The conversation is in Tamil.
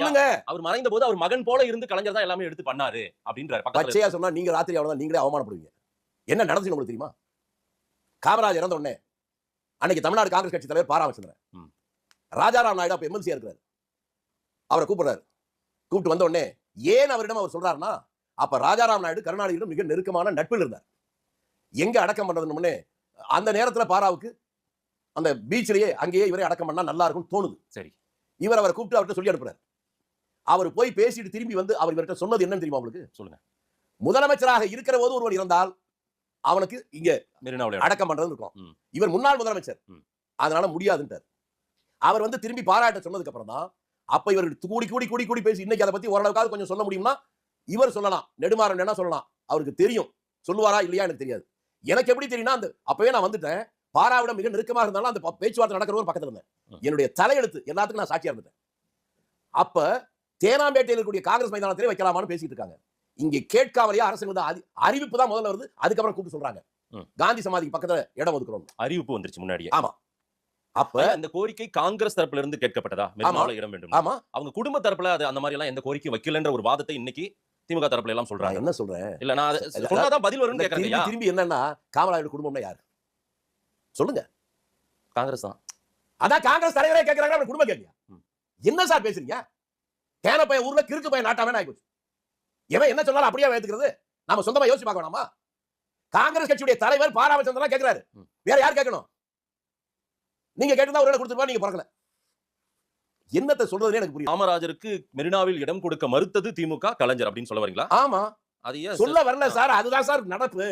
சொல்லுங்க. அவர் மறைந்த போது அவர் மகன் போல இருந்து கலைஞர் தான் எல்லாமே எடுத்து பண்ணாரு அப்படின்றாரு பச்சையா சொன்னா நீங்க ராத்திரி அவ்வளவுதான் நீங்களே அவமானப்படுவீங்க. என்ன நடந்துச்சு உங்களுக்கு தெரியுமா? காமராஜ் இறந்த உடனே அன்னைக்கு தமிழ்நாடு காங்கிரஸ் கட்சி தலைவர் பா ராமச்சந்திரன் ம். ராஜாராம் நாயுடு அப்ப எம்எல்சியா இருக்கிறார். அவரை கூப்பிடுறாரு. கூப்பிட்டு வந்த உடனே ஏன் அவரிடம் அவர் சொல்றாருன்னா அப்ப ராஜாராம் நாயுடு கருணாநிதியிடம் மிக நெருக்கமான நட்பில் இருந்தார். எங்க அடக்கம் பண்றதுன்னு அந்த நேரத்துல பாராவுக்கு அந்த பீச்சிலேயே அங்கேயே இவரை அடக்கம் பண்ணா நல்லா இருக்கும்னு தோணுது. சரி. இவர் அவரை கூப்பிட்டு அவர்கிட்ட சொல்லி அனுப்புறாரு. அவர் போய் பேசிட்டு திரும்பி வந்து அவர் இவர்கிட்ட சொன்னது என்னன்னு தெரியுமா உங்களுக்கு? சொல்லுங்க. முதலமைச்சராக இருக்கிற போது ஒருவர் இருந்தால் அவனுக்கு இங்க அடக்கம் பண்றது இருக்கும். இவர் முன்னாள் முதலமைச்சர். அதனால முடியாதுன்றார் அவர் வந்து திரும்பி பாராட்ட சொன்னதுக்கு அப்புறம் தான் அப்ப இவர் கூடி கூடி கூடி கூடி பேசி இன்னைக்கு அதை பத்தி ஓரளவுக்காவது கொஞ்சம் சொல்ல முடியும்னா இவர் சொல்லலாம். நெடுமாறன் என்ன சொல்லலாம். அவருக்கு தெரியும். சொல்லுவாரா இல்லையா எனக்கு தெரியாது. எனக்கு எப்படி தெரியும்னா அந்த அப்பவே நான் வந்துட்டேன். பாராவிடம் மிக நெருக்கமாக இருந்தாலும் அந்த பேச்சுவார்த்தை நடக்கிறவர் பக்கத்துல இருந்தேன். என்னுடைய தலையெழுத்து எல்லாத்துக்கும் நான் சாட்சியா இருந்துட்டேன். அப்ப தேனாம்பேட்டையில் இருக்கக்கூடிய காங்கிரஸ் மைதானத்திலே வைக்கலாமான்னு பேசிட்டு இருக்காங்க. இங்க கேட்காமலேயே அரசு வந்து அறிவிப்பு தான் முதல்ல வருது. அதுக்கப்புறம் கூப்பிட்டு சொல்றாங்க. காந்தி சமாதிக்கு பக்கத்துல இடம் ஒதுக்குறோம் அறிவிப்பு வந்துருச்சு முன்னாடியே. ஆமா. அப்ப இந்த கோரிக்கை காங்கிரஸ் தரப்புல இருந்து கேட்கப்பட்டதா? இடம் வேண்டும். ஆமா. அவங்க குடும்ப தரப்புல அது அந்த மாதிரி எல்லாம் எந்த கோரிக்கை வைக்கலன்ற ஒரு வாதத்தை இன்னைக்கு திமுக தரப்புல எல்லாம் சொல்றாங்க. என்ன சொல்றேன்? இல்ல நான் சொன்னாதான் பதில் வரும்னு இல்ல, கேக்குறேன் திரும்பி என்னன்னா காமராஜர் குடும்பம்னா யாரு? சொல்லுங்க. காங்கிரஸ் தான். அதான் காங்கிரஸ் தலைவரே கேட்கறாங்க குடும்பம் கேட்கலையா? ம். என்ன சார் பேசுறீங்க? கேன பையன் ஊர்ல கிறுக்கு பையன் நாட்டாமே ஆயிப்போச்சு எவன் என்ன சொன்னாலும் அப்படியே ஏத்துக்கிறது. நாம சொந்தமா யோசிச்சு பார்க்க வேணாமா காங்கிரஸ் கட்சியுடைய தலைவர் பாராமச்சந்திரன் கேட்கிறாரு. வேற யார் கேட்கணும்? நீங்க கேட்டுதான் ஒரு கொடுத்துருப்பா நீங்க பிறக்கல. என்னத்தை சொல்றதுன்னு எனக்கு புரியும் காமராஜருக்கு மெரினாவில் இடம் கொடுக்க மறுத்தது திமுக கலைஞர் அப்படின்னு சொல்ல வரீங்களா? ஆமா. அது சொல்ல வரல சார். அதுதான் சார் நடப்பு.